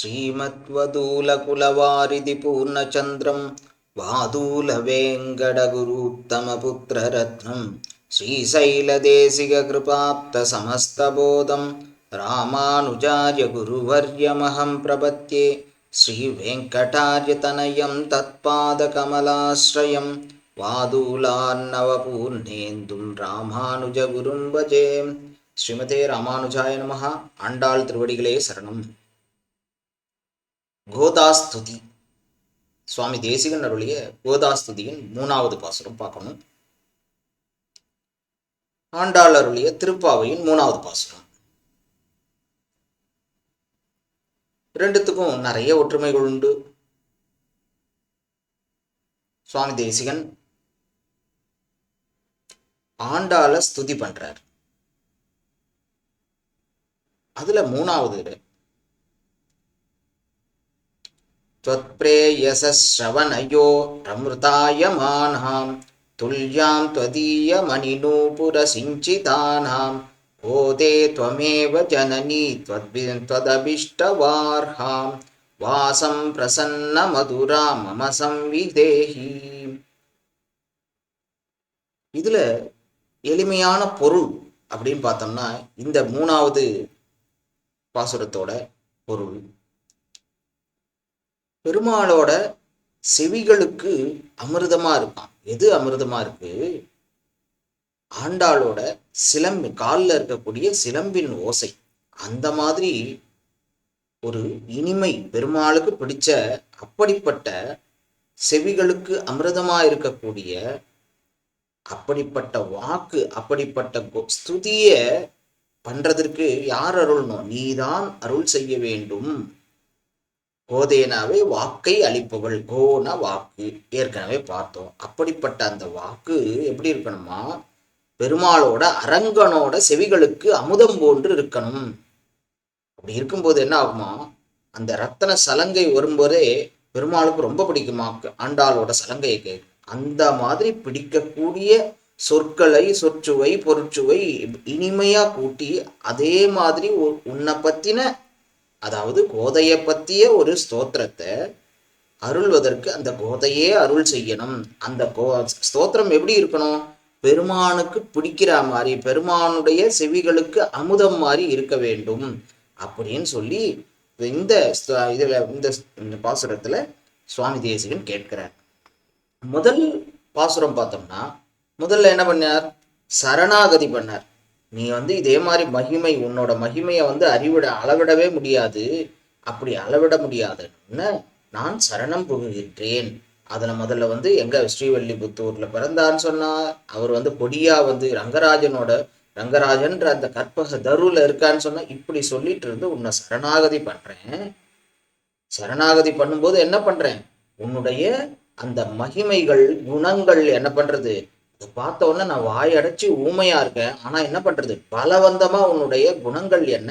శ్రీమద్వదూలకులవారిది పూర్ణచంద్రం వాదూల వేంకటగురుత్తమపుత్రరత్నం శ్రీశైలదేశికృపాప్తసమస్తబోधं రామానుజాయ గురువర్యమహం ప్రపత్యే శ్రీవేంకటార్యతనయం తత్పాదకమలాశ్రయం వాదూలాన్నవపూర్ణేందుం రామానుజగురుం భజే శ్రీమతే రామానుజాయ నమ. అండాల్ తిరువడిగలే శరణం. கோதாஸ்துதி. சுவாமி தேசிகன் அருளிய கோதாஸ்துதியின் மூணாவது பாசுரம் பார்க்கணும். ஆண்டாள் அருளிய திருப்பாவையின் மூணாவது பாசுரம். ரெண்டுத்துக்கும் நிறைய ஒற்றுமைகள் உண்டு. சுவாமி தேசிகன் ஆண்டாள ஸ்துதி பண்றார். அதுல மூணாவது त्वत्प्रेयसश्रवणयो रमृतायमानां तुल्यां त्वदीयमणिनूपुरसिञ्चितानां गोदे त्वमेव जननी त्वद्भि त्वदभिष्टवार्हां वासं प्रसन्नमधुरा मम संविदेहि இதுல எளிமையான பொருள் அப்படின்னு பார்த்தோம்னா இந்த மூணாவது பாசுரத்தோட பொருள் பெருமாளோட செவிகளுக்கு அமிர்தமா இருக்கான் எது அமிர்தமா இருக்கு? ஆண்டாளோட சிலம்பு காலில் இருக்கக்கூடிய சிலம்பின் ஓசை. அந்த மாதிரி ஒரு இனிமை பெருமாளுக்கு பிடிச்ச அப்படிப்பட்ட செவிகளுக்கு அமிர்தமா இருக்கக்கூடிய அப்படிப்பட்ட வாக்கு அப்படிப்பட்ட ஸ்துதிய பண்றதற்கு யார் அருள்னோ நீதான் அருள் செய்ய வேண்டும். கோதேனாவே வாக்கை அளிப்பவள். கோனா வாக்கு. ஏற்கனவே பார்த்தோம். அப்படிப்பட்ட அந்த வாக்கு எப்படி இருக்கணுமா? பெருமாளோட அரங்கனோட செவிகளுக்கு அமுதம் போன்று இருக்கணும். அப்படி இருக்கும்போது என்ன ஆகுமா? அந்த ரத்தன சலங்கை வரும்போதே பெருமாளுக்கு ரொம்ப பிடிக்குமா? ஆண்டாளோட சலங்கையை கேட்கும் அந்த மாதிரி பிடிக்கக்கூடிய சொற்களை சொற்சுவை பொருட்சுவை இனிமையா கூட்டி அதே மாதிரி உன்னை பத்தின அதாவது கோதையை பற்றிய ஒரு ஸ்தோத்திரத்தை அருள்வதற்கு அந்த கோதையே அருள் செய்யணும். அந்த கோ ஸ்தோத்திரம் எப்படி இருக்கணும்? பெருமானுக்கு பிடிக்கிற மாதிரி பெருமானுடைய செவிகளுக்கு அமுதம் மாதிரி இருக்க வேண்டும் அப்படின்னு சொல்லி இந்த இதில் இந்த பாசுரத்தில் சுவாமி தேசிகன் கேட்கிறார். முதல் பாசுரம் பார்த்தோம்னா முதல்ல என்ன பண்ணார்? சரணாகதி பண்ணார். நீ வந்து இதே மாதிரி மகிமை உன்னோட மகிமையை வந்து அறிவிட அளவிடவே முடியாது. அப்படி அளவிட முடியாதுன்னு நான் சரணம் புகுகின்றேன். அதில் முதல்ல வந்து எங்க ஸ்ரீவல்லிபுத்தூரில் பிறந்தான்னு சொன்னால் அவர் வந்து பொடியா வந்து ரங்கராஜனோட ரங்கராஜன்ற அந்த கற்பக தருவில் இருக்கான்னு சொன்னால் இப்படி சொல்லிட்டு இருந்து உன்னை சரணாகதி பண்ணுறேன் சரணாகதி பண்ணும்போது என்ன பண்ணுறேன் உன்னுடைய அந்த மகிமைகள் குணங்கள் என்ன பண்ணுறது பார்த்த உடனே நான் வாய் அடைச்சி ஊமையா இருக்கேன். ஆனா என்ன பண்றது? பலவந்தமா உன்னுடைய குணங்கள் என்ன?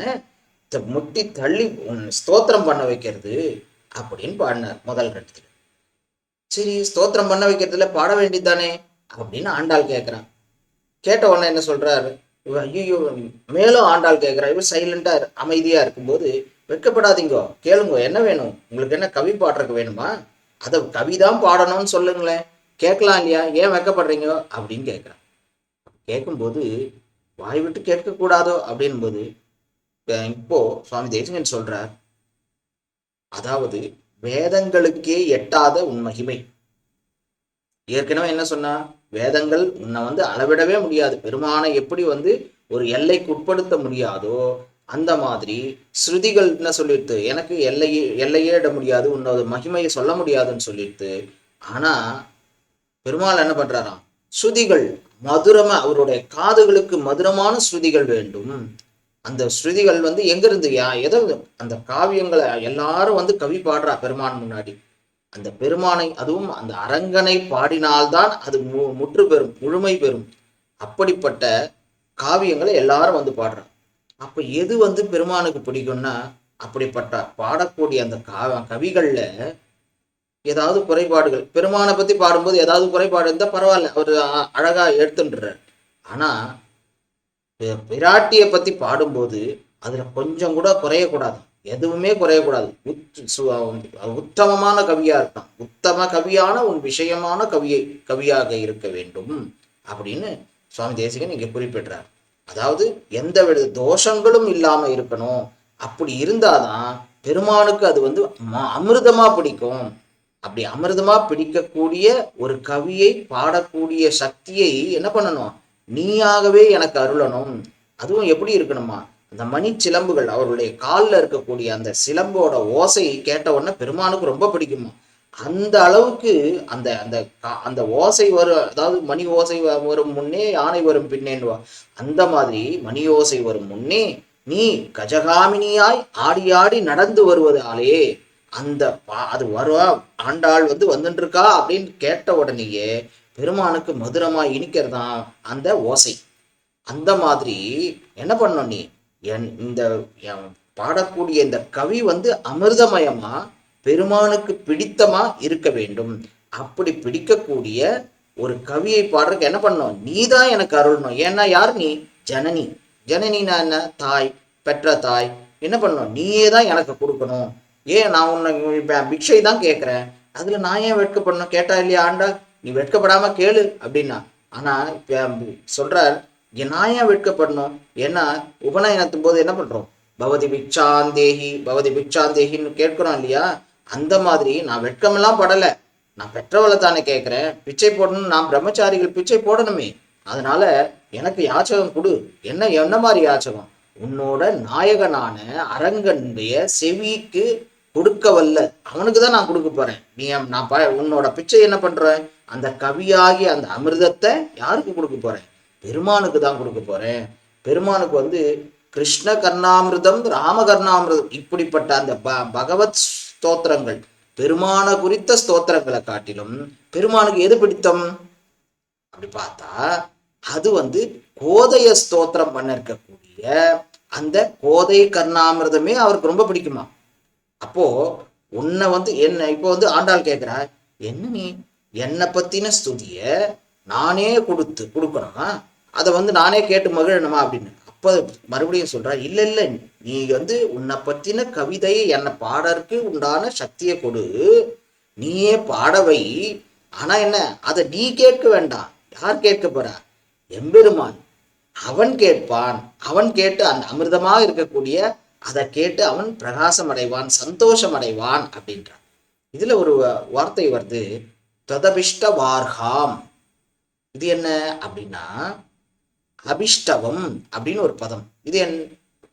முட்டி தள்ளி உன் ஸ்தோத்திரம் பண்ண வைக்கிறது அப்படின்னு பாடினார் முதல் கட்டத்துல. சரி ஸ்தோத்திரம் பண்ண வைக்கிறதுல பாட வேண்டியதானே அப்படின்னு ஆண்டாள் கேட்கிறான் கேட்ட உடனே என்ன சொல்றாரு? ஐயோ மேலும் ஆண்டாள் கேட்கிறா இவன் சைலண்டா அமைதியா இருக்கும்போது வெட்கப்படாதீங்கோ கேளுங்க என்ன வேணும்? உங்களுக்கு என்ன கவி பாடுறதுக்கு வேணுமா? அதை கவிதான் பாடணும்னு சொல்லுங்களேன். கேட்கலாம் இல்லையா? ஏன் வைக்கப்படுறீங்க அப்படின்னு கேட்குறான். கேட்கும்போது வாய் விட்டு கேட்கக்கூடாதோ அப்படின்போது இப்போ சுவாமி தேசிகன் சொல்றார் அதாவது வேதங்களுக்கே எட்டாத உன் மகிமை. ஏற்கனவே என்ன சொன்னா? வேதங்கள் உன்னை வந்து அளவிடவே முடியாது. பெருமானை எப்படி வந்து ஒரு எல்லைக்கு உட்படுத்த முடியாதோ அந்த மாதிரி ஸ்ருதிகள் என்ன சொல்லிடுது எனக்கு எல்லையே எல்லையே இட முடியாது உன்னோட மகிமையை சொல்ல முடியாதுன்னு சொல்லிடுது ஆனா பெருமாள் என்ன பண்றாராம்? ஸ்ருதிகள் மதுரமா அவருடைய காதுகளுக்கு மதுரமான ஸ்ருதிகள் வேண்டும். அந்த ஸ்ருதிகள் வந்து எங்க இருந்து யா எதோ அந்த காவியங்களை எல்லாரும் வந்து கவி பாடுறா பெருமான் முன்னாடி. அந்த பெருமானை அதுவும் அந்த அரங்கனை பாடினால்தான் அது மு முற்று பெறும் முழுமை பெறும். அப்படிப்பட்ட காவியங்களை எல்லாரும் வந்து பாடுறா. அப்ப எது வந்து பெருமானுக்கு பிடிக்கும்னா அப்படிப்பட்ட பாடக்கூடிய அந்த கா கவிகள்ல ஏதாவது குறைபாடுகள். பெருமானை பத்தி பாடும்போது ஏதாவது குறைபாடு இருந்தால் பரவாயில்ல. அவர் அழகா எடுத்துன்றார். ஆனா பிராட்டியை பத்தி பாடும்போது அதுல கொஞ்சம் கூட குறையக்கூடாது. எதுவுமே குறையக்கூடாது. உத் சு- உத்தமமான கவியா இருக்கான். உத்தம கவியான உன் விஷயமான கவியை கவியாக இருக்க வேண்டும் அப்படின்னு சுவாமி தேசிகன் இங்க குறிப்பிடுறார். அதாவது எந்த வித தோஷங்களும் இல்லாம இருக்கணும். அப்படி இருந்தாதான் பெருமானுக்கு அது வந்து ம- அமிர்தமா பிடிக்கும். அப்படி அமிர்தமா பிடிக்கக்கூடிய ஒரு கவியை பாடக்கூடிய சக்தியை என்ன பண்ணணும்? நீயாகவே எனக்கு அருளணும். அதுவும் எப்படி இருக்கணுமா? அந்த மணி சிலம்புகள் அவருடைய காலில் இருக்கக்கூடிய அந்த சிலம்போட ஓசை கேட்ட உடனே பெருமானுக்கு ரொம்ப பிடிக்குமா? அந்த அளவுக்கு அந்த அந்த கா- அந்த ஓசை வரும் அதாவது மணி ஓசை வரும் முன்னே யானை வரும் பின்னேன்னுவா. அந்த மாதிரி மணி ஓசை வரும் முன்னே நீ கஜகாமினியாய் ஆடி ஆடி நடந்து வருவதாலே அந்த பா- அது வருவா ஆண்டாள் வந்து வந்துட்டுருக்கா அப்படின்னு கேட்ட உடனேயே பெருமானுக்கு மதுரமா இனிக்கிறதான் அந்த ஓசை. அந்த மாதிரி என்ன பண்ணும் நீ? என் இந்த பாடக்கூடிய இந்த கவி வந்து அமிர்தமயமா பெருமானுக்கு பிடித்தமா இருக்க வேண்டும். அப்படி பிடிக்கக்கூடிய ஒரு கவியை பாடுறதுக்கு என்ன பண்ணணும்? நீ தான் எனக்கு அருளணும். ஏன்னா யார் நீ? ஜனனி. ஜனனினா என்ன? தாய். பெற்ற தாய். என்ன பண்ணணும்? நீயே தான் எனக்கு கொடுக்கணும். ஏன் நான் உன்னை இப்போ பிக்ஷை தான் கேட்குறேன் அதில் நான் ஏன் வெட்கப்படணும்? கேட்டா இல்லையா ஆண்டா நீ வெட்கப்படாமல் கேளு அப்படின்னா. ஆனால் இப்போ சொல்கிறார் நான் ஏன் வெட்கப்படணும்? ஏன்னா உபநயனத்தும் போது என்ன பண்ணுறோம் பவதி பிக்ஷாந்தேகி பவதி பிக்ஷாந்தேகின்னு கேட்குறோம் இல்லையா? அந்த மாதிரி நான் வெட்கமெல்லாம் படலை. நான் பெற்றவளை தானே கேட்குறேன் பிச்சை போடணும் நான் பிரம்மச்சாரிகள் பிச்சை போடணுமே. அதனால எனக்கு யாச்சகம் கொடு. என்ன என்ன மாதிரி யாச்சகம்? உன்னோட நாயகனான அரங்கனுடைய செவிக்கு கொடுக்க வல்ல அவனுக்கு தான் நான் கொடுக்க போறேன். நீ நான் ப உன்னோட பிச்சை என்ன பண்றேன் அந்த கவியாகி அந்த அமிர்தத்தை யாருக்கு கொடுக்க போறேன்? பெருமானுக்கு தான் கொடுக்க போறேன். பெருமானுக்கு வந்து கிருஷ்ண கர்ணாமிர்தம் ராமகர்ணாமிர்தம் இப்படிப்பட்ட அந்த ப பகவத் ஸ்தோத்திரங்கள் பெருமான குறித்த ஸ்தோத்திரங்களை காட்டிலும் பெருமானுக்கு எது பிடித்தம்? அப்படி பார்த்தா அது வந்து கோதைய ஸ்தோத்திரம் பண்ண இருக்கக்கூடிய அந்த கோதை கர்ணாமிரதமே அவருக்கு ரொம்ப பிடிக்குமா? அப்போ உன்னை வந்து என்ன இப்போ வந்து ஆண்டாள் கேட்குறா என்ன நீ? என்னை பத்தின ஸ்துதிய நானே கொடுத்து கொடுக்கணுமா? அதை வந்து நானே கேட்டு மகிழணுமா? அப்படின்னு. அப்போ மறுபடியும் சொல்றா இல்ல இல்ல நீ வந்து உன்னை பத்தின கவிதையை என்னை பாடறதுக்கு உண்டான சக்தியை கொடு. நீயே பாடவை ஆனா என்ன அதை நீ கேட்க வேண்டாம். யார் கேட்க போறா? எம்பெருமான். அவன் கேட்பான். அவன் கேட்டு அந்த அமிர்தமாக இருக்கக்கூடிய அதை கேட்டு அவன் பிரகாசம் அடைவான் சந்தோஷம் அடைவான் அப்படின்றான். இதுல ஒரு வார்த்தை வருது ததபிஷ்ட வார்காம் இது என்ன அப்படின்னா அபிஷ்டவம் அப்படின்னு ஒரு பதம். இது என்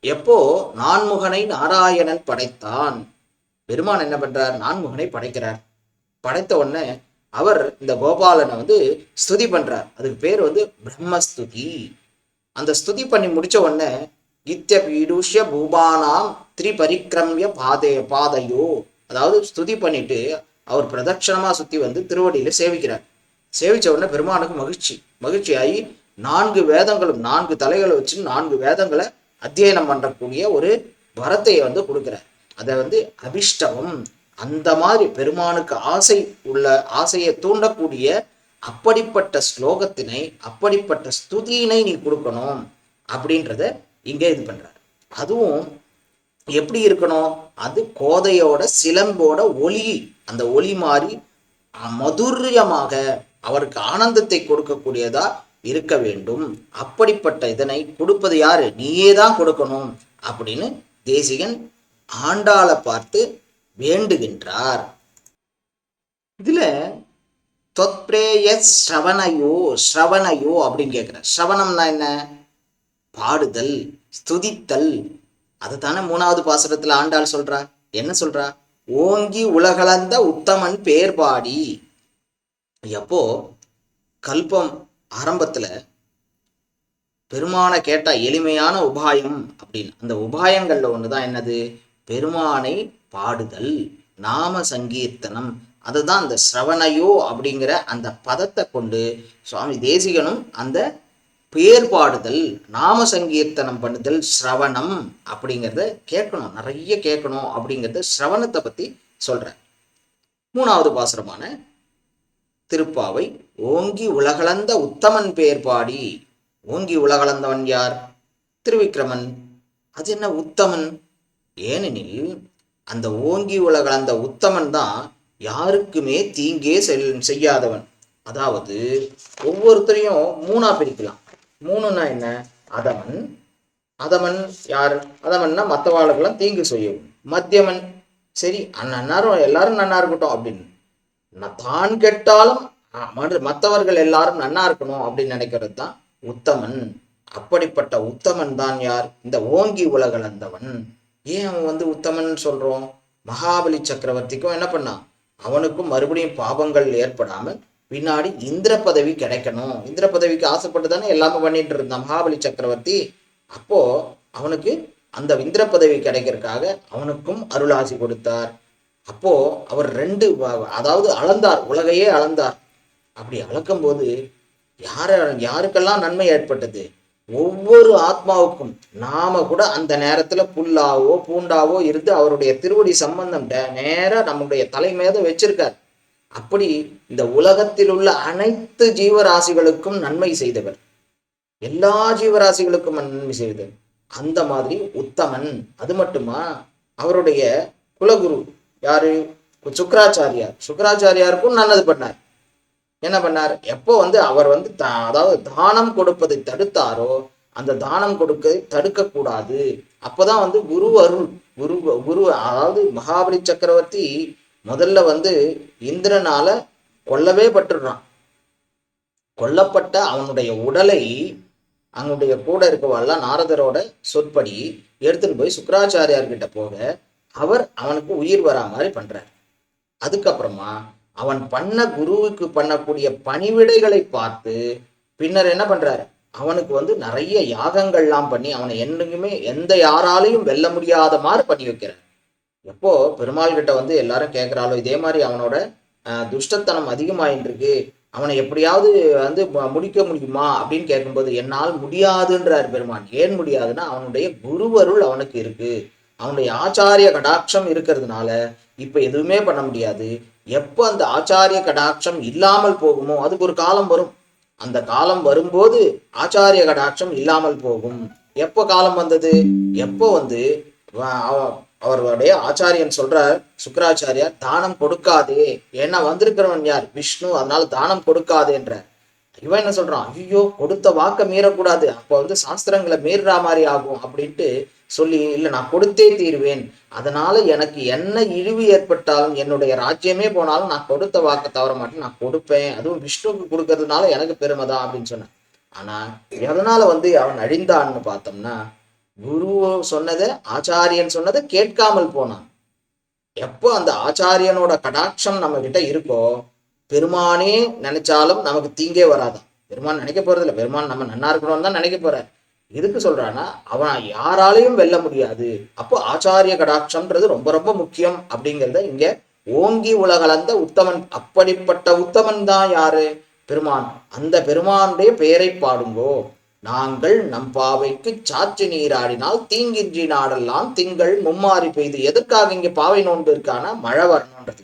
எப்போ நான்முகனை நாராயணன் படைத்தான். பெருமான் என்ன பண்றார்? நான்முகனை படைக்கிறார். படைத்த உடனே அவர் இந்த கோபாலனை வந்து ஸ்துதி பண்றார். அதுக்கு பேர் வந்து பிரம்மஸ்துதி. அந்த ஸ்துதி பண்ணி முடிச்ச உடனே இத்திய பீடுஷ்ய பூபானாம் திரிபரிக்கிரமிய பாதே பாதையோ. அதாவது ஸ்துதி பண்ணிட்டு அவர் பிரதட்சணமா சுத்தி வந்து திருவடியில சேவிக்கிறார். சேவிச்ச உடனே பெருமானுக்கு மகிழ்ச்சி. மகிழ்ச்சியாகி நான்கு வேதங்களும் நான்கு தலைகளை வச்சு நான்கு வேதங்களை அத்தியனம் பண்ணக்கூடிய ஒரு வரத்தையை வந்து கொடுக்குறார். அதை வந்து அபிஷ்டவம் அந்த மாதிரி பெருமானுக்கு ஆசை உள்ள ஆசையை தூண்டக்கூடிய அப்படிப்பட்ட ஸ்லோகத்தினை அப்படிப்பட்ட ஸ்துதியினை நீ கொடுக்கணும் அப்படின்றத இங்கே இது பண்றாரு. அதுவும் எப்படி இருக்கணும்? அது கோதையோட சிலம்போட ஒளி அந்த ஒளி மாதிரி மதுரியமாக அவருக்கு ஆனந்தத்தை கொடுக்கக்கூடியதா இருக்க வேண்டும். அப்படிப்பட்ட இதனை கொடுப்பது யாரு? நீயே தான் கொடுக்கணும் அப்படின்னு தேசிகன் ஆண்டாளை பார்த்து வேண்டுகின்றார். இதுல தொத்ரேய ஸ்ரவணையோ ஸ்ரவணையோ அப்படின்னு கேட்குறேன் ஸ்ரவணம்னா என்ன? பாடுதல் ஸ்துதித்தல். அதுதானே மூணாவது பாசுரத்தில் ஆண்டாள் சொல்றா. என்ன சொல்றா? ஓங்கி உலகளந்த உத்தமன் பேர் பாடி. எப்போ? கல்பம் ஆரம்பத்துல பெருமானை கேட்டா எளிமையான உபாயம் அப்படின்னு. அந்த உபாயங்கள்ல ஒண்ணுதான் என்னது? பெருமானை பாடுதல் நாம சங்கீர்த்தனம். அதுதான் அந்த ஸ்ரவணையோ அப்படிங்கிற அந்த பதத்தை கொண்டு சுவாமி தேசிகனும் அந்த பேர் பாடுதல் நாம சங்கீர்த்தனம் பண்ணுதல் ஸ்ரவணம் அப்படிங்கிறத கேட்கணும். நிறைய கேட்கணும் அப்படிங்கிறத ஸ்ரவணத்தை பத்தி சொல்கிறேன் மூணாவது பாசுரமான திருப்பாவை ஓங்கி உலகளந்த உத்தமன் பேர் பாடி. ஓங்கி உலகளந்தவன் யார்? திருவிக்கிரமன் அது என்ன உத்தமன்? ஏனெனில் அந்த ஓங்கி உலகளந்த உத்தமன் தான் யாருக்குமே தீங்கே செல் செய்யாதவன். அதாவது ஒவ்வொருத்தரையும் மூணா பிரிக்கலாம். மூணுன்னா என்ன? அதமன். அதமன் யார்? அதமன்னா மற்றவாளுக்கெல்லாம் தீங்கு செய்யும். மத்தியமன். சரி நன்னாரும் எல்லாரும் நன்னா இருக்கட்டும் அப்படின்னு. நான் தான் கெட்டாலும் மற்றவர்கள் எல்லாரும் நன்னா இருக்கணும் அப்படின்னு நினைக்கிறது தான் உத்தமன். அப்படிப்பட்ட உத்தமன் தான் யார்? இந்த ஓங்கி உலகளந்தவன் ஏன் அவன் வந்து உத்தமன் சொல்றோம்? மகாபலி சக்கரவர்த்திக்கும் என்ன பண்ணான்? அவனுக்கும் மறுபடியும் பாவங்கள் ஏற்படாமல் பின்னாடி இந்திர பதவி கிடைக்கணும். இந்திர பதவிக்கு ஆசைப்பட்டு தானே எல்லாமே பண்ணிட்டு இருந்தான் மகாபலி சக்கரவர்த்தி. அப்போ அவனுக்கு அந்த இந்திர பதவி கிடைக்கிறதுக்காக அவனுக்கும் அருளாசி கொடுத்தார். அப்போ அவர் ரெண்டு அதாவது அளந்தார் உலகையே அளந்தார். அப்படி அளக்கும்போது யார யாருக்கெல்லாம் நன்மை ஏற்பட்டது? ஒவ்வொரு ஆத்மாவுக்கும் நாம கூட அந்த நேரத்துல புல்லாவோ பூண்டாவோ இருந்து அவருடைய திருவடி சம்பந்தம் டே- நேரா நம்முடைய தலை வச்சிருக்கார். அப்படி இந்த உலகத்தில் உள்ள அனைத்து ஜீவராசிகளுக்கும் நன்மை செய்தவர். எல்லா ஜீவராசிகளுக்கும் நன்மை செய்தவர். அந்த மாதிரி உத்தமன். அது மட்டுமா? அவருடைய குலகுரு யாரு? சுக்கராச்சாரியார். சுக்கராச்சாரியாருக்கும் நல்லது பண்ணார். என்ன பண்ணார்? எப்போ வந்து அவர் வந்து அதாவது தானம் கொடுப்பதை தடுத்தாரோ அந்த தானம் கொடுக்க தடுக்க கூடாது வந்து குரு அருள் குரு குரு அதாவது மகாபலி சக்கரவர்த்தி முதல்ல வந்து இந்திரனால கொல்லவே பட்டுடுறான். கொல்லப்பட்ட அவனுடைய உடலை அவனுடைய கூட இருக்கவாள்லாம் நாரதரோட சொற்படி எடுத்துட்டு போய் சுக்கராச்சாரியார்கிட்ட போக அவர் அவனுக்கு உயிர் வரா மாதிரி பண்றார். அதுக்கப்புறமா அவன் பண்ண குருவுக்கு பண்ணக்கூடிய பணிவிடைகளை பார்த்து பின்னர் என்ன பண்றாரு? அவனுக்கு வந்து நிறைய யாகங்கள்லாம் பண்ணி அவனை என்னைக்குமே எந்த யாராலையும் வெல்ல முடியாத மாதிரி பண்ணி வைக்கிறார். எப்போ? பெருமாள் கிட்ட வந்து எல்லாரும் கேட்குறாளோ இதே மாதிரி அவனோட துஷ்டத்தனம் அதிகமாயிட்டு இருக்கு அவனை எப்படியாவது வந்து முடிக்க முடியுமா? அப்படின்னு கேட்கும்போது என்னால் முடியாதுன்றார் பெருமான் ஏன் முடியாதுன்னா அவனுடைய குருவருள் அவனுக்கு இருக்கு. அவனுடைய ஆச்சாரிய கடாட்சம் இருக்கிறதுனால இப்ப எதுவுமே பண்ண முடியாது. எப்போ அந்த ஆச்சாரிய கடாட்சம் இல்லாமல் போகுமோ அதுக்கு ஒரு காலம் வரும். அந்த காலம் வரும்போது ஆச்சாரிய கடாட்சம் இல்லாமல் போகும். எப்போ காலம் வந்தது? எப்போ வந்து அவ- அவர்களுடைய ஆச்சாரியன் சொல்றார் சுக்கராச்சாரியார் தானம் கொடுக்காதே. ஏன்னா வந்திருக்கிறவன் யார்? விஷ்ணு அதனால தானம் கொடுக்காதேன்ற இவன் என்ன சொல்றான்? ஐயோ கொடுத்த வாக்க மீறக்கூடாது. அப்போ வந்து சாஸ்திரங்களை மீறுற மாதிரி ஆகும் அப்படின்ட்டு சொல்லி இல்லை நான் கொடுத்தே தீருவேன். அதனால எனக்கு என்ன இழிவு ஏற்பட்டாலும் என்னுடைய ராஜ்யமே போனாலும் நான் கொடுத்த வாக்க தவற மாட்டேன். நான் கொடுப்பேன். அதுவும் விஷ்ணுவுக்கு கொடுக்கறதுனால எனக்கு பெருமை தான் அப்படின்னு சொன்னேன். ஆனா எதனால வந்து அவன் அழிந்தான்னு பார்த்தோம்னா குரு சொன்னதை ஆச்சாரியன் சொன்னதை கேட்காமல் போனான். எப்போ அந்த ஆச்சாரியனோட கடாட்சம் நம்ம கிட்ட இருக்கோ பெருமானே நினைச்சாலும் நமக்கு தீங்கே வராதான் பெருமான் நினைக்க போறதில்ல. பெருமான் நம்ம நன்னா இருக்கணும்னு தான் நினைக்க போறார் எதுக்கு சொல்றான்னா அவன் யாராலையும் வெல்ல முடியாது. அப்போ ஆச்சாரிய கடாட்சம்ன்றது ரொம்ப ரொம்ப முக்கியம் அப்படிங்கிறத இங்க ஓங்கி உலகலந்த உத்தமன் அப்படிப்பட்ட உத்தமன் தான் யாரு? பெருமான். அந்த பெருமானுடைய பெயரை பாடுங்கோ. நாங்கள் நம் பாவைக்கு சாட்சி நீராடினால் தீங்கின்றி நாடெல்லாம் திங்கள் மும்மாறி பெய்து எதற்காக இங்க பாவை நோன்பு இருக்கானா மழை வரணுன்றது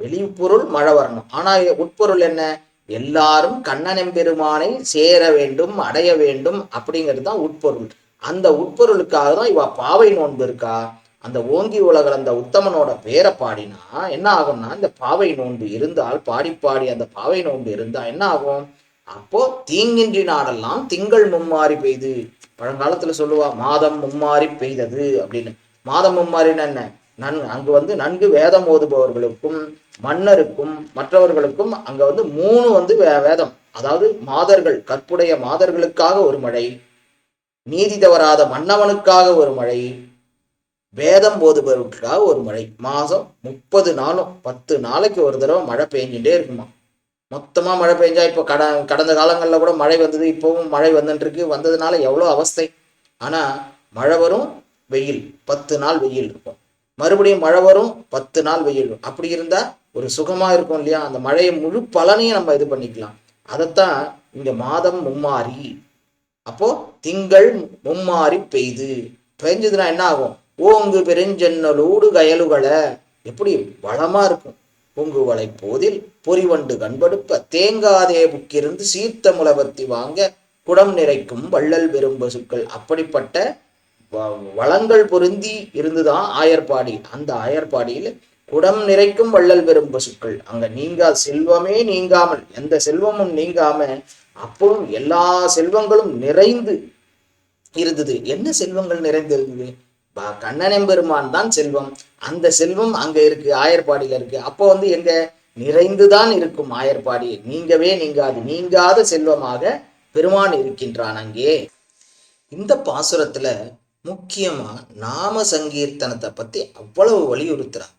வெளிப்பொருள் மழை வரணும் ஆனால் உட்பொருள் என்ன? எல்லாரும் கண்ணனம் பெருமானை சேர வேண்டும் அடைய வேண்டும் அப்படிங்கிறது தான் உட்பொருள். அந்த உட்பொருளுக்காக தான் இவ பாவை நோன்பு இருக்கா? அந்த ஓங்கி உலகில் அந்த உத்தமனோட பேரை பாடினா என்ன ஆகும்னா இந்த பாவை நோன்பு இருந்தால் பாடி பாடி அந்த பாவை நோன்பு இருந்தால் என்ன ஆகும்? அப்போ தீங்கின்றி நாடெல்லாம் திங்கள் மும்மாறி பெய்து. பழங்காலத்துல சொல்லுவா மாதம் மும்மாறி பெய்தது அப்படின்னு. மாதம் மும்மாறின்னு என்ன? நன் அங்கு வந்து நன்கு வேதம் ஓதுபவர்களுக்கும் மன்னருக்கும் மற்றவர்களுக்கும் அங்க வந்து மூணு வந்து வே- வேதம். அதாவது மாதர்கள் கற்புடைய மாதர்களுக்காக ஒரு மழை நீதி தவறாத மன்னவனுக்காக ஒரு மழை வேதம் போதுபவர்களுக்காக ஒரு மழை. மாதம் முப்பது நாளும் பத்து நாளைக்கு ஒரு தடவை மழை பெஞ்சுட்டே இருக்குமா? மொத்தமா மழை பெஞ்சா இப்போ கட கடந்த காலங்களில் கூட மழை வந்தது இப்போவும் மழை வந்துட்டுருக்கு. வந்ததுனால எவ்வளோ அவஸ்தை? ஆனால் மழை வரும் வெயில். பத்து நாள் வெயில் இருக்கும். மறுபடியும் மழை வரும் பத்து நாள் வெயில் அப்படி இருந்தால் ஒரு சுகமா இருக்கும் இல்லையா? அந்த மழையை முழு பலனையும் நம்ம இது பண்ணிக்கலாம். அதைத்தான் இங்க மாதம் மும்மாறி அப்போ திங்கள் மும்மாறி பெய்து. பெஞ்சதுன்னா என்ன ஆகும்? ஓங்கு பெருஞ்சென்னலோடு கயலுகளை. எப்படி வளமா இருக்கும்? பொங்குவளை போதில் பொறிவண்டு கண்படுப்ப. தேங்காதே புக்கிருந்து சீர்த்த முளவத்தி வாங்க குடம் நிறைக்கும் வள்ளல் பெரும் பசுக்கள் அப்படிப்பட்ட வ- வளங்கள் பொருந்தி இருந்துதான் ஆயர்பாடி. அந்த ஆயர்பாடியில் குடம் நிறைக்கும் வள்ளல் பெறும் பசுக்கள். அங்க நீங்கா செல்வமே நீங்காமல் எந்த செல்வமும் நீங்காம அப்பவும் எல்லா செல்வங்களும் நிறைந்து இருந்தது. என்ன செல்வங்கள் நிறைந்திருந்தது? ப- கண்ணனெம்பெருமான் தான் செல்வம். அந்த செல்வம் அங்க இருக்கு ஆயர்பாடியில இருக்கு. அப்போ வந்து எங்க? நிறைந்துதான் இருக்கும் ஆயர்பாடி. நீங்கவே நீங்காது. நீங்காத செல்வமாக பெருமான் இருக்கின்றான் அங்கே. இந்த பாசுரத்துல முக்கியமா நாம சங்கீர்த்தனத்தை பத்தி அவ்வளவு வலியுறுத்துறான்.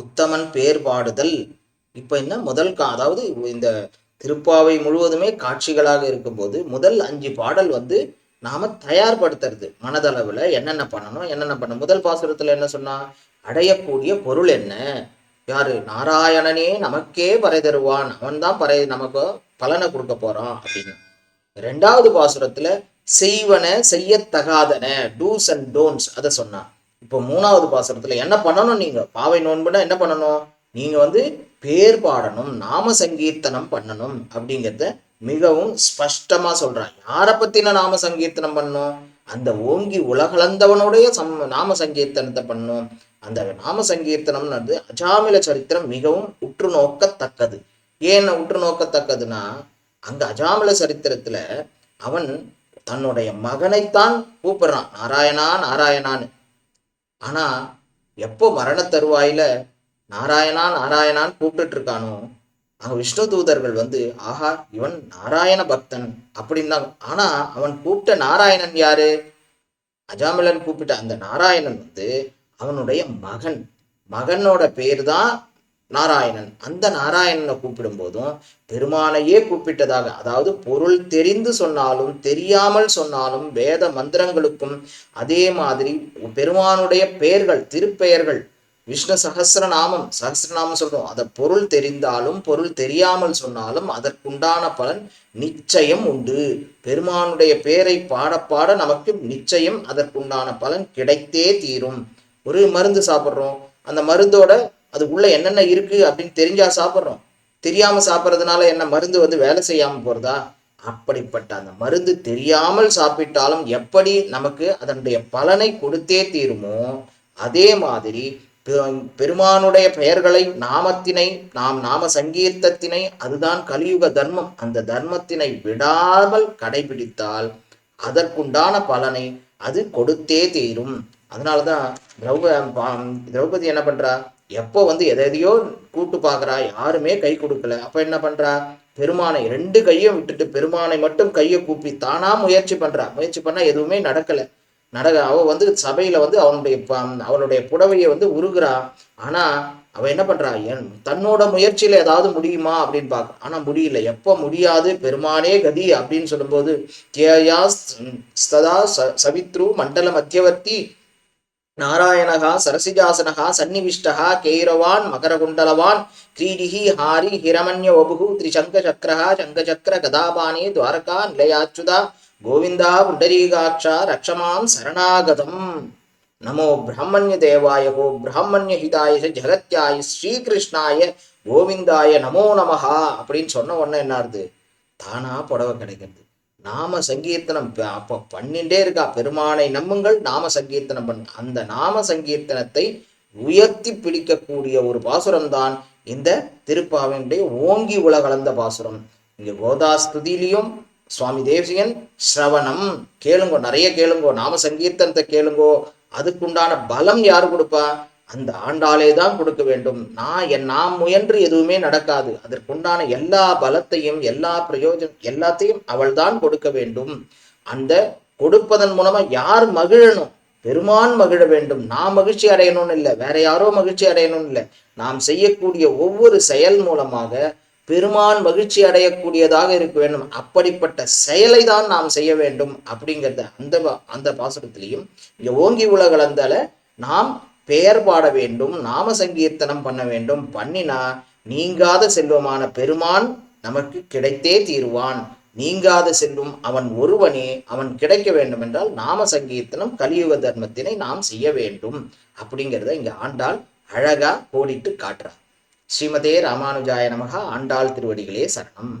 உத்தமன் பேர் பாடுதல். இப்போ என்ன? முதல் கா அதாவது இந்த திருப்பாவை முழுவதுமே காட்சிகளாக இருக்கும்போது முதல் அஞ்சு பாடல் வந்து நாம தயார்படுத்துறது. மனதளவில் என்னென்ன பண்ணணும் என்னென்ன பண்ண முதல் பாசுரத்தில் என்ன சொன்னா அடையக்கூடிய பொருள் என்ன? யாரு? நாராயணனே நமக்கே பறை தருவான். அவன் தான் பறை நமக்கு பலனை கொடுக்க போறான் அப்படின்னு. ரெண்டாவது பாசுரத்துல செய்வன செய்யத்தகாதன டூஸ் அண்ட் டோன்ஸ் அதை சொன்னான். இப்போ மூணாவது பாசுரத்துல என்ன பண்ணணும் நீங்க? பாவை நோன்புனா என்ன பண்ணணும்? நீங்க வந்து பேர் பாடணும் நாம சங்கீர்த்தனம் பண்ணணும் அப்படிங்கிறத மிகவும் ஸ்பஷ்டமா சொல்றான். யாரை பத்தின நாம சங்கீர்த்தனம் பண்ணணும் அந்த ஓங்கி உலகளந்தவனுடைய சம் நாம சங்கீர்த்தனத்தை பண்ணணும் அந்த நாம சங்கீர்த்தனம்னு அஜாமில சரித்திரம் மிகவும் உற்று நோக்கத்தக்கது ஏன் உற்று நோக்கத்தக்கதுன்னா அங்க அஜாமில சரித்திரத்துல அவன் தன்னுடைய மகனைத்தான் கூப்பிடுறான். நாராயணா நாராயணான்னு. ஆனா எப்போ மரண தருவாயில நாராயணா நாராயணான்னு கூப்பிட்டுட்டு இருக்கானோ அங்க விஷ்ணு தூதர்கள் வந்து ஆஹா இவன் நாராயண பக்தன் அப்படின்னு ஆனால் ஆனா அவன் கூப்பிட்ட நாராயணன் யாரு? அஜாமிலன் கூப்பிட்ட அந்த நாராயணன் வந்து அவனுடைய மகன். மகனோட பேர் தான் நாராயணன். அந்த நாராயணனை கூப்பிடும் போதும் பெருமானையே கூப்பிட்டதாக அதாவது பொருள் தெரிந்து சொன்னாலும் தெரியாமல் சொன்னாலும் வேத மந்திரங்களுக்கும் அதே மாதிரி பெருமானுடைய பெயர்கள் திருப்பெயர்கள் விஷ்ணு சகசிரநாமம் சகசிரநாமம் சொல்றோம். அதை பொருள் தெரிந்தாலும் பொருள் தெரியாமல் சொன்னாலும் அதற்குண்டான பலன் நிச்சயம் உண்டு. பெருமானுடைய பெயரை பாட பாட நமக்கு நிச்சயம் அதற்குண்டான பலன் கிடைத்தே தீரும். ஒரு மருந்து சாப்பிட்றோம். அந்த மருந்தோட அது உள்ள என்னென்ன இருக்கு அப்படின்னு தெரிஞ்சா சாப்பிட்றோம். தெரியாம சாப்பிட்றதுனால என்ன மருந்து வந்து வேலை செய்யாம போறதா? அப்படிப்பட்ட அந்த மருந்து தெரியாமல் சாப்பிட்டாலும் எப்படி நமக்கு அதனுடைய பலனை கொடுத்தே தீருமோ அதே மாதிரி பெ- பெருமானுடைய பெயர்களை நாமத்தினை நாம் நாம சங்கீர்த்தத்தினை அதுதான் கலியுக தர்மம். அந்த தர்மத்தினை விடாமல் கடைபிடித்தால் அதற்குண்டான பலனை அது கொடுத்தே தீரும். அதனாலதான் திரௌப திரௌபதி என்ன பண்றா? எப்போ வந்து எதை எதையோ கூட்டு பார்க்குறா யாருமே கை கொடுக்கல. அப்போ என்ன பண்ணுறா பெருமானை ரெண்டு கையும் விட்டுட்டு பெருமானை மட்டும் கையை கூப்பி தானா முயற்சி பண்ணுறா முயற்சி பண்ணால் எதுவுமே நடக்கலை. நடக்க அவ வந்து சபையில் வந்து அவனுடைய ப- அவளுடைய புடவையை வந்து உருகுறா. ஆனால் அவள் என்ன பண்ணுறா என் தன்னோட முயற்சியில் ஏதாவது முடியுமா அப்படின்னு பார்க்க ஆனால் முடியல. எப்போ முடியாது? பெருமானே கதி அப்படின்னு சொல்லும்போது கேயா ஸ்ததா ச- சவித்ரு மண்டல மத்தியவர்த்தி நாராயணகா சரசிஜாசனகா சன்னிவிஷ்டகா கெய்ரவான் மகரகுண்டலவான் கிரீடிஹி ஹாரி ஹிரமன்ய வபுகு திரிசங்க சக்கரஹா சங்கச்சக்கர துவாரகா நிலையாச்சுதா கோவிந்தா புண்டரீகாட்சா ரக்ஷமாம் சரணாகதம். நமோ பிரம்மண்ய தேவாய கோ பிரம்மண்ய ஹிதாய ஜெகத்யாய ஸ்ரீகிருஷ்ணாய கோவிந்தாய நமோ நமஹா அப்படின்னு சொன்ன உடனே என்ன ஆகுது தானா புடவை கிடைக்கிறது. நாம சங்கீர்த்தனம் அப்போ அப்ப பண்ணிட்டே இருக்கா. பெருமானை நம்புங்கள் நாம சங்கீர்த்தனம் பண் அந்த நாம சங்கீர்த்தனத்தை உயர்த்தி பிடிக்கக்கூடிய ஒரு பாசுரம் தான் இந்த திருப்பாவினுடைய ஓங்கி உலகலந்த பாசுரம். இங்க கோதாஸ்துதியிலையும் சுவாமி தேசியன் ஸ்ரவணம். கேளுங்கோ நிறைய கேளுங்கோ. நாம சங்கீர்த்தனத்தை கேளுங்கோ. அதுக்குண்டான பலம் யார் கொடுப்பா? அந்த ஆண்டாளே தான் கொடுக்க வேண்டும். நான் என் நாம் முயன்று எதுவுமே நடக்காது. அதற்குண்டான எல்லா பலத்தையும் எல்லா பிரயோஜனம் எல்லாத்தையும் அவள் தான் கொடுக்க வேண்டும். அந்த கொடுப்பதன் மூலமா யார் மகிழணும்? பெருமான் மகிழ வேண்டும். நான் மகிழ்ச்சி அடையணும்னு இல்லை. வேற யாரோ மகிழ்ச்சி அடையணும்னு இல்லை. நாம் செய்யக்கூடிய ஒவ்வொரு செயல் மூலமாக பெருமான் மகிழ்ச்சி அடையக்கூடியதாக இருக்க வேண்டும். அப்படிப்பட்ட செயலை தான் நாம் செய்ய வேண்டும் அப்படிங்கிறத அந்த அந்த பாசுரத்திலையும் இங்க ஓங்கி உலகளந்தால நாம் பெயர் பாட வேண்டும் நாம சங்கீர்த்தனம் பண்ண வேண்டும். பண்ணினா நீங்காத செல்வமான பெருமான் நமக்கு கிடைத்தே தீருவான். நீங்காத செல்வம் அவன் ஒருவனே அவன் கிடைக்க வேண்டும் என்றால் நாம சங்கீர்த்தனம் கலியுக தர்மத்தினை நாம் செய்ய வேண்டும். அப்படிங்கிறத இங்க ஆண்டாள் அழகா கோடிட்டு காட்டுறார் ஸ்ரீமதே ராமானுஜாய நமகா ஆண்டாள் திருவடிகளே சரணம்.